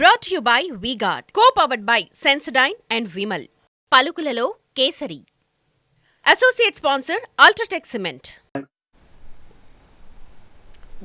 Brought you by V Guard co powered by Sensodyne and Vimal పలుకులలో Kesari. Associate sponsor UltraTech cement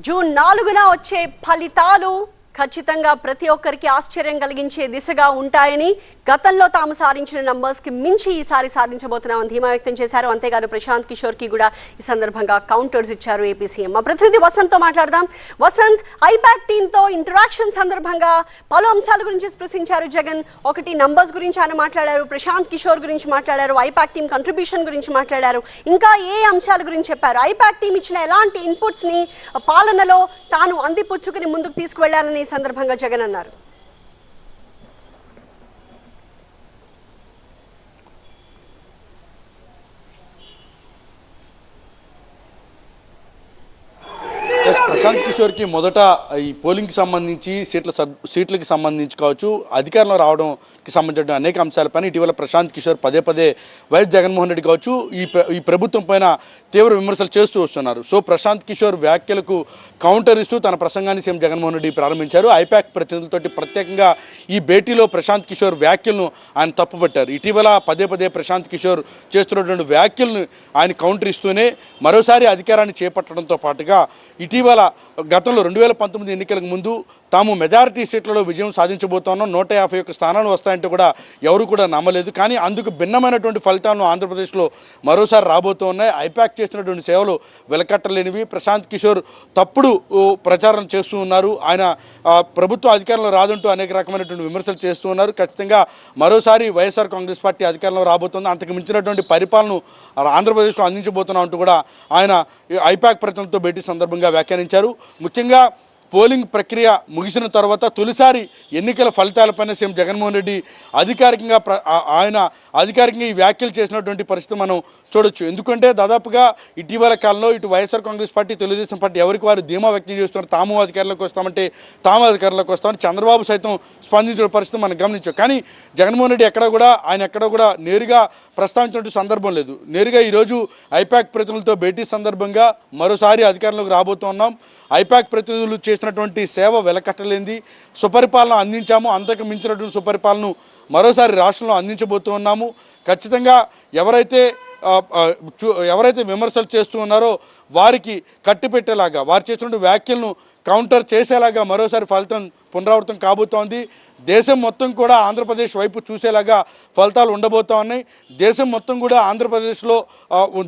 June నాలుగున వచ్చే ఫలితాలు ఖచ్చితంగా ప్రతి ఒక్కరికి ఆశ్చర్యం కలిగించే దిశగా ఉంటాయని గతంలో తాము సాధించిన నంబర్స్కి మించి ఈసారి సాధించబోతున్నామని ధీమా వ్యక్తం చేశారు. అంతేకాదు ప్రశాంత్ కిషోర్కి కూడా ఈ సందర్భంగా కౌంటర్స్ ఇచ్చారు ఏపీ సీఎం మా ప్రతినిధి వసంత్తో మాట్లాడదాం వసంత్ ఐపాక్ టీమ్తో ఇంటరాక్షన్ సందర్భంగా పలు అంశాల గురించి స్పృశించారు జగన్. ఒకటి నంబర్స్ గురించి ఆయన మాట్లాడారు. ప్రశాంత్ కిషోర్ గురించి మాట్లాడారు. ఐపాక్ టీమ్ కంట్రిబ్యూషన్ గురించి మాట్లాడారు. ఇంకా ఏ అంశాల గురించి చెప్పారు? ఐపాక్ టీం ఇచ్చిన ఎలాంటి ఇన్పుట్స్ని పాలనలో తాను అందిపుచ్చుకుని ముందుకు తీసుకువెళ్ళారని సందర్భంగా జగన్ అన్నారు. ప్రశాంత్ కిషోర్కి మొదట ఈ పోలింగ్కి సంబంధించి సీట్ల సబ్ సీట్లకి సంబంధించి కావచ్చు అధికారంలో రావడంకి సంబంధించిన అనేక అంశాలపైన ఇటీవల ప్రశాంత్ కిషోర్ పదే పదే వైఎస్ జగన్మోహన్ రెడ్డి కావచ్చు ఈ ఈ ప్రభుత్వం పైన తీవ్ర విమర్శలు చేస్తూ వస్తున్నారు. సో ప్రశాంత్ కిషోర్ వ్యాఖ్యలకు కౌంటర్ ఇస్తూ తన ప్రసంగాన్ని సీఎం జగన్మోహన్ రెడ్డి ప్రారంభించారు. ఐపాక్ ప్రతినిధులతోటి ప్రత్యేకంగా ఈ భేటీలో ప్రశాంత్ కిషోర్ వ్యాఖ్యలను ఆయన తప్పుపట్టారు. ఇటీవల పదే పదే ప్రశాంత్ కిషోర్ చేస్తున్నటువంటి వ్యాఖ్యలను ఆయన కౌంటర్ ఇస్తూనే మరోసారి అధికారాన్ని చేపట్టడంతో పాటుగా ఇటీవల గతంలో రెండు వేల పంతొమ్మిది ఎన్నికలకు ముందు తాము మెజారిటీ సీట్లలో విజయం సాధించబోతున్నాం. నూట యాభై ఒక్క స్థానాలు వస్తాయంటే కూడా ఎవరు కూడా నమ్మలేదు. కానీ అందుకు భిన్నమైనటువంటి ఫలితాలను ఆంధ్రప్రదేశ్లో మరోసారి రాబోతూ ఉన్నాయి ఐపాక్ చేసినటువంటి సేవలు వెలకట్టలేనివి. ప్రశాంత్ కిషోర్ తప్పుడు ప్రచారం చేస్తూ ఉన్నారు. ఆయన ప్రభుత్వ అధికారంలో రాదంటూ అనేక రకమైనటువంటి విమర్శలు చేస్తూ ఉన్నారు. ఖచ్చితంగా మరోసారి వైఎస్ఆర్ కాంగ్రెస్ పార్టీ అధికారంలో రాబోతుంది. అంతకు మించినటువంటి పరిపాలన ఆంధ్రప్రదేశ్లో అందించబోతున్నాం అంటూ కూడా ఆయన ఐపాక్ ప్రతినిధులతో భేటీ సందర్భంగా వ్యాఖ్యానించారు. ముఖ్యంగా పోలింగ్ ప్రక్రియ ముగిసిన తర్వాత తొలిసారి ఎన్నికల ఫలితాలపైన సీఎం జగన్మోహన్ రెడ్డి అధికారికంగా ప్ర- ఆయన అధికారికంగా ఈ వ్యాఖ్యలు చేసినటువంటి పరిస్థితి మనం చూడొచ్చు. ఎందుకంటే దాదాపుగా ఇటీవల కాలంలో ఇటు YSR Congress party Telugu Desam party ఎవరికి వారు ధీమా వ్యక్తం చేస్తున్నారు తాము అధికారంలోకి వస్తామంటే తాము అధికారంలోకి వస్తామని చంద్రబాబు సైతం స్పందించిన పరిస్థితి మనం గమనించాం. కానీ జగన్మోహన్ రెడ్డి ఎక్కడ కూడా ఆయన ఎక్కడ కూడా నేరుగా ప్రస్తావించినటువంటి సందర్భం లేదు. నేరుగా ఈరోజు ఐపాక్ ప్రతినిధులతో భేటీ సందర్భంగా మరోసారి అధికారంలోకి రాబోతున్నాం. ఐపాక్ ప్రతినిధులు చేసినటువంటి సేవ వెలకట్టలేంది. సుపరిపాలన అందించాము. అంతకు మించినటువంటి సుపరిపాలన మరోసారి రాష్ట్రంలో అందించబోతున్నాము ఖచ్చితంగా ఎవరైతే చూ- ఎవరైతే విమర్శలు చేస్తూ ఉన్నారో వారికి కట్టిపెట్టేలాగా వారు చేసినటువంటి వ్యాఖ్యలను కౌంటర్ చేసేలాగా మరోసారి ఫలితం పునరావృతం కాబోతోంది. దేశం మొత్తం కూడా ఆంధ్రప్రదేశ్ వైపు చూసేలాగా ఫలితాలు ఉండబోతా ఉన్నాయి. దేశం మొత్తం కూడా ఆంధ్రప్రదేశ్లో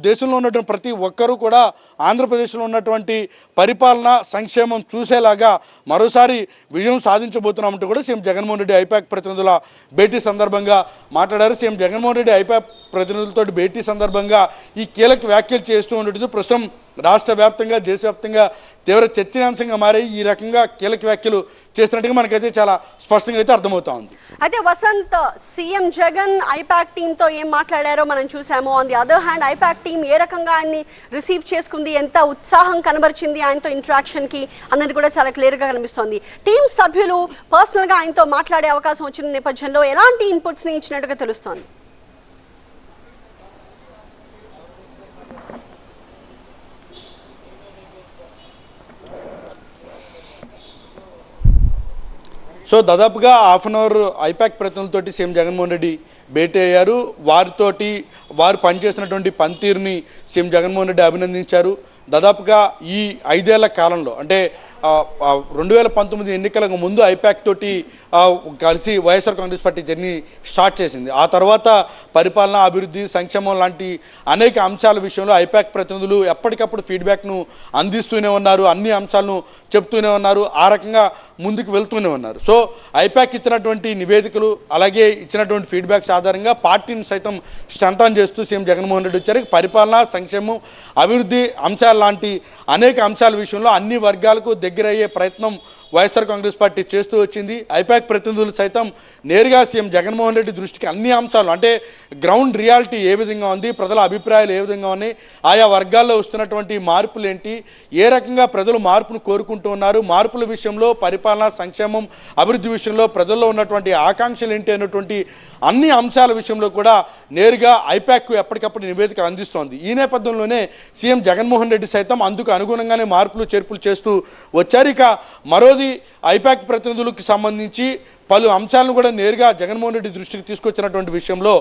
దేశంలో ఉన్నటువంటి ప్రతి ఒక్కరూ కూడా ఆంధ్రప్రదేశ్లో ఉన్నటువంటి పరిపాలన సంక్షేమం చూసేలాగా మరోసారి విజయం సాధించబోతున్నామంటూ కూడా సీఎం జగన్మోహన్ రెడ్డి ఐపాక్ ప్రతినిధుల భేటీ సందర్భంగా మాట్లాడారు. సీఎం జగన్మోహన్ రెడ్డి ఐపాక్ ప్రతినిధులతో భేటీ సందర్భంగా ఈ కీలక వ్యాఖ్యలు చేస్తూ ఉండేది ప్రస్తుతం రాష్ట్ర వ్యాప్తంగా దేశవ్యాప్తంగా తీవ్ర చర్చనీయాంశంగా మారి ఈ రకంగా కీలక వ్యాఖ్యలు చేస్తున్నట్టుగా మనకైతే చాలా స్పష్టంగా అయితే అర్థమవుతా ఉంది. అయితే వసంత్ సీఎం జగన్ ఐపాక్ టీమ్తో ఏం మాట్లాడారో మనం చూసాము on the other hand IPAC team ఏ రకంగా ఆయన్ని రిసీవ్ చేసుకుంది ఎంత ఉత్సాహం కనబరిచింది ఆయనతో ఇంట్రాక్షన్కి అన్నది కూడా చాలా క్లియర్గా కనిపిస్తోంది. టీం సభ్యులు పర్సనల్గా ఆయనతో మాట్లాడే అవకాశం వచ్చిన నేపథ్యంలో ఎలాంటి ఇన్పుట్స్ని ఇచ్చినట్టుగా తెలుస్తోంది? సో దాదాపుగా హాఫ్ అన్ అవర్ ఐపాక్ ప్రతినిధులతోటి సీఎం జగన్మోహన్ రెడ్డి భేటీ అయ్యారు. వారితోటి వారు పనిచేసినటువంటి పనితీరుని సీఎం జగన్మోహన్ రెడ్డి అభినందించారు. దాదాపుగా ఈ ఐదేళ్ళ కాలంలో అంటే రెండు వేల పంతొమ్మిది ఎన్నికలకు ముందు ఐపాక్ తోటి కలిసి YSR Congress party journey start చేసింది. ఆ తర్వాత పరిపాలన అభివృద్ధి సంక్షేమం లాంటి అనేక అంశాల విషయంలో ఐపాక్ ప్రతినిధులు ఎప్పటికప్పుడు ఫీడ్బ్యాక్ను అందిస్తూనే ఉన్నారు అన్ని అంశాలను చెప్తూనే ఉన్నారు ఆ రకంగా ముందుకు వెళ్తూనే ఉన్నారు. సో ఐపాక్ ఇచ్చినటువంటి నివేదికలు అలాగే ఇచ్చినటువంటి ఫీడ్బ్యాక్స్ ఆధారంగా పార్టీని సైతం స్ట్రెంతన్ చేస్తూ సీఎం జగన్మోహన్ రెడ్డి వచ్చారు. పరిపాలన సంక్షేమం అభివృద్ధి అంశాలు లాంటి అనేక అంశాల విషయంలో అన్ని వర్గాలకు దగ్గరయ్యే ప్రయత్నం వైఎస్ఆర్ కాంగ్రెస్ పార్టీ చేస్తూ వచ్చింది. ఐపాక్ ప్రతినిధులు సైతం నేరుగా సీఎం జగన్మోహన్ రెడ్డి దృష్టికి అన్ని అంశాలు అంటే గ్రౌండ్ రియాలిటీ ఏ విధంగా ఉంది ప్రజల అభిప్రాయాలు ఏ విధంగా ఉన్నాయి ఆయా వర్గాల్లో వస్తున్నటువంటి మార్పులు ఏంటి ఏ రకంగా ప్రజలు మార్పును కోరుకుంటూ ఉన్నారు మార్పుల విషయంలో పరిపాలన సంక్షేమం అభివృద్ధి విషయంలో ప్రజల్లో ఉన్నటువంటి ఆకాంక్షలు ఏంటి అనేటువంటి అన్ని అంశాల విషయంలో కూడా నేరుగా ఐపాక్ ఎప్పటికప్పుడు నివేదికలు అందిస్తోంది. ఈ నేపథ్యంలోనే సీఎం జగన్మోహన్ రెడ్డి సైతం అందుకు అనుగుణంగానే మార్పులు చేర్పులు చేస్తూ వచ్చారు. ఇక మరో రెండోది ఐపాక్ ప్రతినిధులకు సంబంధించి పలు అంశాలను కూడా నేరుగా జగన్మోహన్ రెడ్డి దృష్టికి తీసుకొచ్చినటువంటి విషయంలో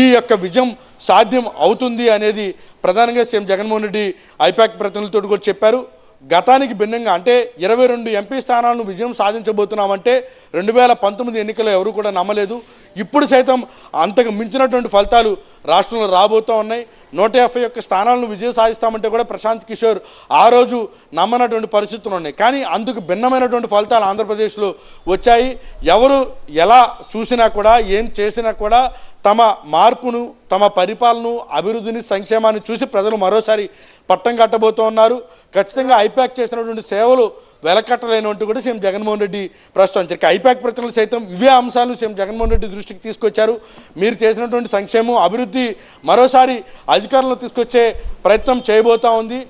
ఈ యొక్క విజయం సాధ్యం అవుతుంది అనేది ప్రధానంగా సీఎం జగన్మోహన్ రెడ్డి ఐపాక్ ప్రతినిధులతో కూడా చెప్పారు. గతానికి భిన్నంగా అంటే ఇరవై రెండు ఎంపీ స్థానాలను విజయం సాధించబోతున్నామంటే రెండు వేల పంతొమ్మిది ఎన్నికల్లో ఎవరు కూడా నమ్మలేదు. ఇప్పుడు సైతం అంతకు మించినటువంటి ఫలితాలు రాష్ట్రంలో రాబోతూ ఉన్నాయి. నూట యాభై యొక్క స్థానాలను విజయం సాధిస్తామంటే కూడా ప్రశాంత్ కిషోర్ ఆ రోజు నమ్మనటువంటి పరిస్థితులు ఉన్నాయి. కానీ అందుకు భిన్నమైనటువంటి ఫలితాలు ఆంధ్రప్రదేశ్లో వచ్చాయి. ఎవరు ఎలా చూసినా కూడా ఏం చేసినా కూడా తమ మార్పును తమ పరిపాలన అభివృద్ధిని సంక్షేమాన్ని చూసి ప్రజలు మరోసారి పట్టం కట్టబోతూ ఉన్నారు. ఖచ్చితంగా ఐపాక్ చేసినటువంటి సేవలు వెలకట్టలేనట్టు కూడా సీఎం జగన్మోహన్ రెడ్డి ప్రస్తుతం ఐపాక్ ప్రచనలు సైతం ఇవే అంశాలను సీఎం జగన్మోహన్ రెడ్డి దృష్టికి తీసుకొచ్చారు. మీరు చేసినటువంటి సంక్షేమం అభివృద్ధి మరోసారి అధికారంలో తీసుకొచ్చే ప్రయత్నం చేయబోతా ఉంది.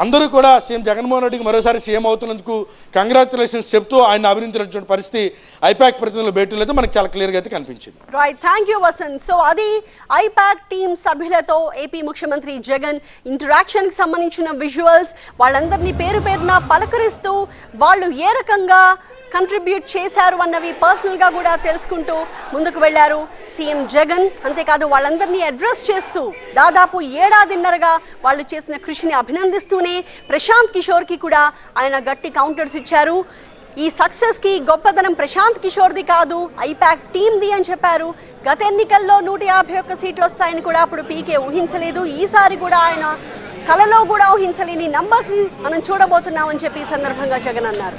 అందరూ కూడా సీఎం జగన్మోహన్ రెడ్డికి మరోసారి సీఎం అవుతున్నందుకు కంగ్రాచులేషన్స్ చెప్తూ ఆయన అభినందించినటువంటి పరిస్థితి ఐపాక్ ప్రతినిధుల భేటీలో అయితే మనకి చాలా క్లియర్గా అయితే కనిపించింది. Right thank you Vasanth so అది ఐపాక్ టీమ్ సభ్యులతో ఏపీ ముఖ్యమంత్రి జగన్ ఇంటరాక్షన్కి సంబంధించిన విజువల్స్ వాళ్ళందరినీ పేరు పేరున పలకరిస్తూ వాళ్ళు ఏ రకంగా కంట్రిబ్యూట్ చేశారు అన్నవి పర్సనల్గా కూడా తెలుసుకుంటూ ముందుకు వెళ్ళారు. సీఎం జగన్ అంతేకాదు వాళ్ళందరినీ అడ్రస్ చేస్తూ దాదాపు ఏడాదిన్నరగా వాళ్ళు చేసిన కృషిని అభినందిస్తూనే ప్రశాంత్ కిషోర్కి కూడా ఆయన గట్టి కౌంటర్స్ ఇచ్చారు. ఈ సక్సెస్కి గొప్పదనం ప్రశాంత్ కిషోర్ది కాదు ఐపాక్ టీమ్ది అని చెప్పారు. గత ఎన్నికల్లో నూట యాభై ఒక్క సీట్లు వస్తాయని కూడా అప్పుడు పీకే ఊహించలేదు. ఈసారి కూడా ఆయన కలలో కూడా ఊహించలేని నంబర్స్ని మనం చూడబోతున్నామని చెప్పి ఈ సందర్భంగా జగన్ అన్నారు.